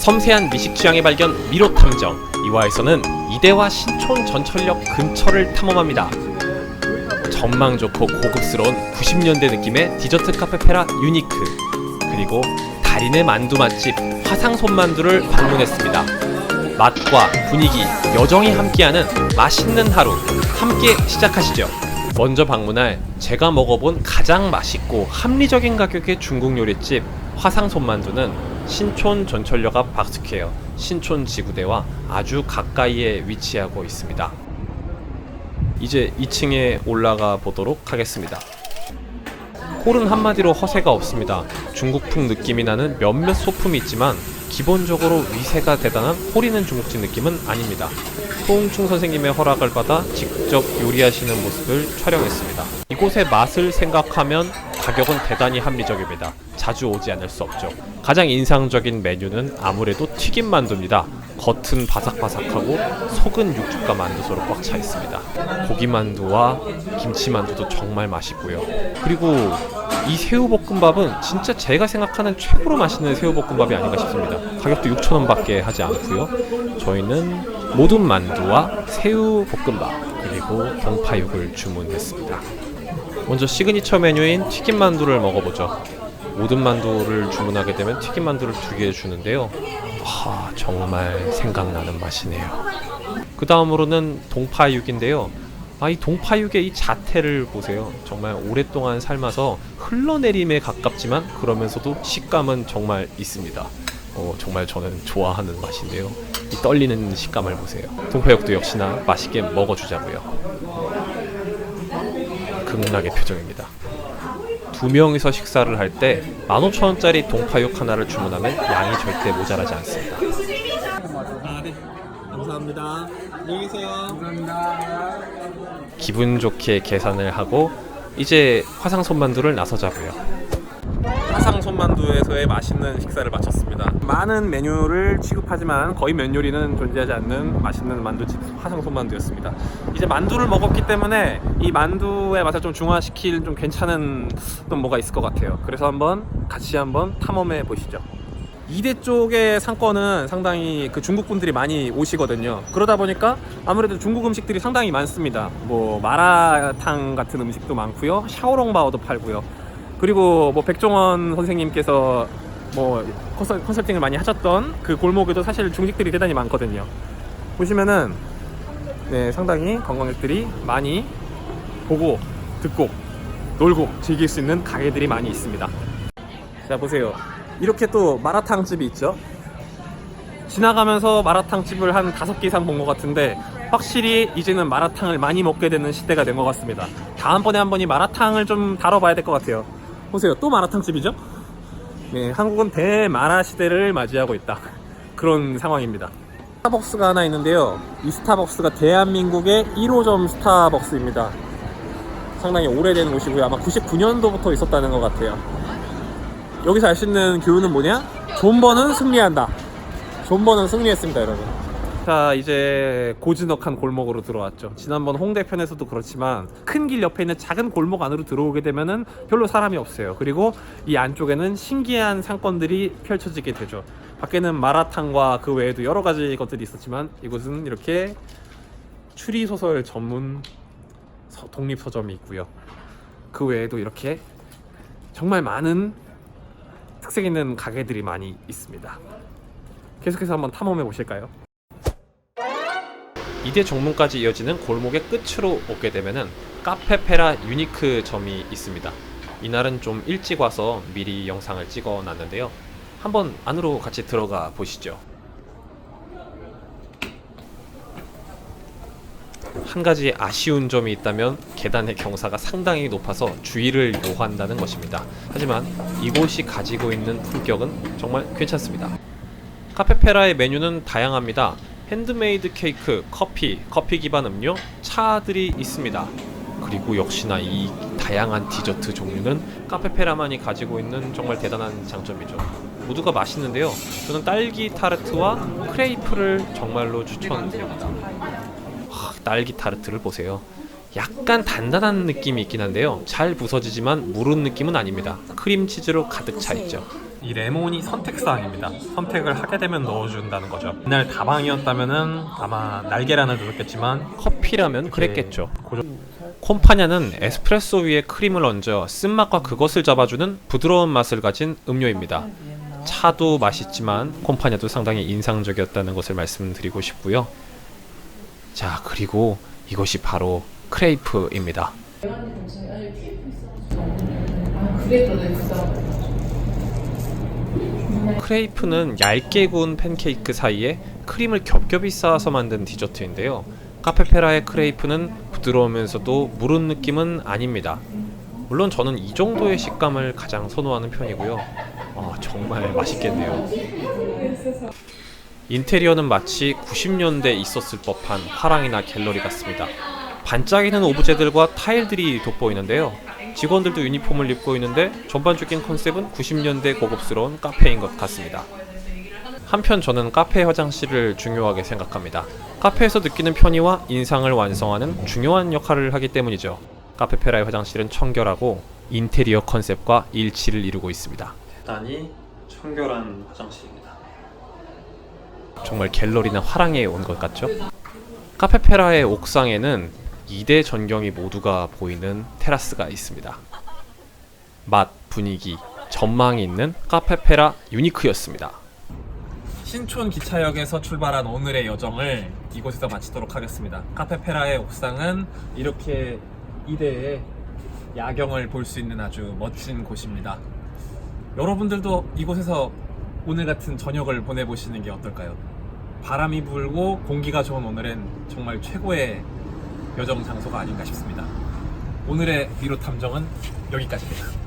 섬세한 미식 취향의 발견 미로 탐정 이화에서는 이대와 신촌 전철역 근처를 탐험합니다. 전망 좋고 고급스러운 90년대 느낌의 디저트 카페 페라 유니크 그리고 달인의 만두 맛집 화상 손만두를 방문했습니다. 맛과 분위기, 여정이 함께하는 맛있는 하루 함께 시작하시죠. 먼저 방문할 제가 먹어본 가장 맛있고 합리적인 가격의 중국 요리집 화상 손만두는 신촌 전철역 앞 박스퀘어 신촌 지구대와 아주 가까이에 위치하고 있습니다. 이제 2층에 올라가 보도록 하겠습니다. 홀은 한마디로 허세가 없습니다. 중국풍 느낌이 나는 몇몇 소품이 있지만 기본적으로 위세가 대단한 홀이는 중국집 느낌은 아닙니다. 소홍충 선생님의 허락을 받아 직접 요리하시는 모습을 촬영했습니다. 이곳의 맛을 생각하면 가격은 대단히 합리적입니다. 자주 오지 않을 수 없죠. 가장 인상적인 메뉴는 아무래도 튀김 만두입니다. 겉은 바삭바삭하고 속은 육즙과 만두소로 꽉 차 있습니다. 고기 만두와 김치 만두도 정말 맛있고요. 그리고 이 새우볶음밥은 진짜 제가 생각하는 최고로 맛있는 새우볶음밥이 아닌가 싶습니다. 가격도 6,000원밖에 하지 않고요. 저희는 모든 만두와 새우볶음밥 그리고 동파육을 주문했습니다. 먼저 시그니처 메뉴인 튀김 만두를 먹어보죠. 모든 만두를 주문하게 되면 튀김 만두를 두 개 주는데요. 아 정말 생각나는 맛이네요. 그 다음으로는 동파육인데요. 아, 이 동파육의 이 자태를 보세요. 정말 오랫동안 삶아서 흘러내림에 가깝지만 그러면서도 식감은 정말 있습니다. 어, 정말 저는 좋아하는 맛인데요. 이 떨리는 식감을 보세요. 동파육도 역시나 맛있게 먹어주자고요. 극락의 표정입니다. 두 명이서 식사를 할 때 15,000원짜리 동파육 하나를 주문하면 양이 절대 모자라지 않습니다. 아, 네. 감사합니다. 안녕히 계세요. 기분 좋게 계산을 하고 이제 화상 손만두를 나서자고요. 화상 손만두에서의 맛있는 식사를 마쳤습니다. 많은 메뉴를 취급하지만 거의 면 요리는 존재하지 않는 맛있는 만두집 화상 손만두였습니다. 이제 만두를 먹었기 때문에 이 만두의 맛을 좀 중화시킬 좀 괜찮은 또 뭐가 있을 것 같아요. 그래서 한번 같이 한번 탐험해 보시죠. 이대 쪽의 상권은 상당히 그 중국 분들이 많이 오시거든요. 그러다 보니까 아무래도 중국 음식들이 상당히 많습니다. 뭐 마라탕 같은 음식도 많고요. 샤오롱바오도 팔고요. 그리고 뭐 백종원 선생님께서 뭐 컨설, 컨설 팅을 많이 하셨던 그 골목에도 사실 중식들이 대단히 많거든요. 보시면은 네, 상당히 관광객들이 많이 보고 듣고 놀고 즐길 수 있는 가게들이 많이 있습니다. 자 보세요. 이렇게 또 마라탕 집이 있죠. 지나가면서 마라탕 집을 한 다섯 개 이상 본 것 같은데 확실히 이제는 마라탕을 많이 먹게 되는 시대가 된 것 같습니다. 다음번에 한번 이 마라탕을 좀 다뤄봐야 될 것 같아요. 보세요. 또 마라탕 집이죠? 네, 한국은 대마라 시대를 맞이하고 있다. 그런 상황입니다. 스타벅스가 하나 있는데요. 이 스타벅스가 대한민국의 1호점 스타벅스입니다. 상당히 오래된 곳이고요. 아마 99년도부터 있었다는 것 같아요. 여기서 알 수 있는 교훈은 뭐냐? 존버는 승리한다. 존버는 승리했습니다, 여러분. 자, 이제 고즈넉한 골목으로 들어왔죠. 지난번 홍대편에서도 그렇지만 큰 길 옆에 있는 작은 골목 안으로 들어오게 되면은 별로 사람이 없어요. 그리고 이 안쪽에는 신기한 상권들이 펼쳐지게 되죠. 밖에는 마라탕과 그 외에도 여러 가지 것들이 있었지만 이곳은 이렇게 추리 소설 전문 서- 독립 서점이 있고요. 그 외에도 이렇게 정말 많은 특색 있는 가게들이 많이 있습니다. 계속해서 한번 탐험해 보실까요? 이대 정문까지 이어지는 골목의 끝으로 오게 되면은 카페페라 유니크 점이 있습니다. 이날은 좀 일찍 와서 미리 영상을 찍어 놨는데요. 한번 안으로 같이 들어가 보시죠. 한 가지 아쉬운 점이 있다면 계단의 경사가 상당히 높아서 주의를 요한다는 것입니다. 하지만 이곳이 가지고 있는 품격은 정말 괜찮습니다. 카페페라의 메뉴는 다양합니다. 핸드메이드 케이크, 커피, 커피 기반 음료, 차들이 있습니다. 그리고 역시나 이 다양한 디저트 종류는 카페페라만이 가지고 있는 정말 대단한 장점이죠. 모두가 맛있는데요. 저는 딸기 타르트와 크레이프를 정말로 추천드립니다. 하, 딸기 타르트를 보세요. 약간 단단한 느낌이 있긴 한데요. 잘 부서지지만 무른 느낌은 아닙니다. 크림치즈로 가득 차 있죠. 이 레몬이 선택사항입니다. 선택을 하게 되면 넣어준다는 거죠. 옛날 다방이었다면은 아마 날계란을 넣었겠지만 커피라면 그랬겠죠. 콤파냐는 에스프레소 위에 크림을 얹어 쓴맛과 그것을 잡아주는 부드러운 맛을 가진 음료입니다. 차도 맛있지만 콤파냐도 상당히 인상적이었다는 것을 말씀드리고 싶고요. 자 그리고 이것이 바로 크레이프입니다. 크레이프는 얇게 구운 팬케이크 사이에 크림을 겹겹이 쌓아서 만든 디저트인데요. 카페페라의 크레이프는 부드러우면서도 무른 느낌은 아닙니다. 물론 저는 이 정도의 식감을 가장 선호하는 편이고요. 아, 정말 맛있겠네요. 인테리어는 마치 90년대에 있었을 법한 화랑이나 갤러리 같습니다. 반짝이는 오브제들과 타일들이 돋보이는데요. 직원들도 유니폼을 입고 있는데 전반적인 컨셉은 90년대 고급스러운 카페인 것 같습니다. 한편 저는 카페 화장실을 중요하게 생각합니다. 카페에서 느끼는 편의와 인상을 완성하는 중요한 역할을 하기 때문이죠. 카페페라의 화장실은 청결하고 인테리어 컨셉과 일치를 이루고 있습니다. 대단히 청결한 화장실입니다. 정말 갤러리나 화랑에 온 것 같죠? 카페페라의 옥상에는 2대 전경이 모두가 보이는 테라스가 있습니다. 맛, 분위기, 전망이 있는 카페페라 유니크였습니다. 신촌 기차역에서 출발한 오늘의 여정을 이곳에서 마치도록 하겠습니다. 카페페라의 옥상은 이렇게 2대의 야경을 볼 수 있는 아주 멋진 곳입니다. 여러분들도 이곳에서 오늘 같은 저녁을 보내보시는 게 어떨까요? 바람이 불고 공기가 좋은 오늘은 정말 최고의 여정 장소가 아닌가 싶습니다. 오늘의 미로 탐정은 여기까지입니다.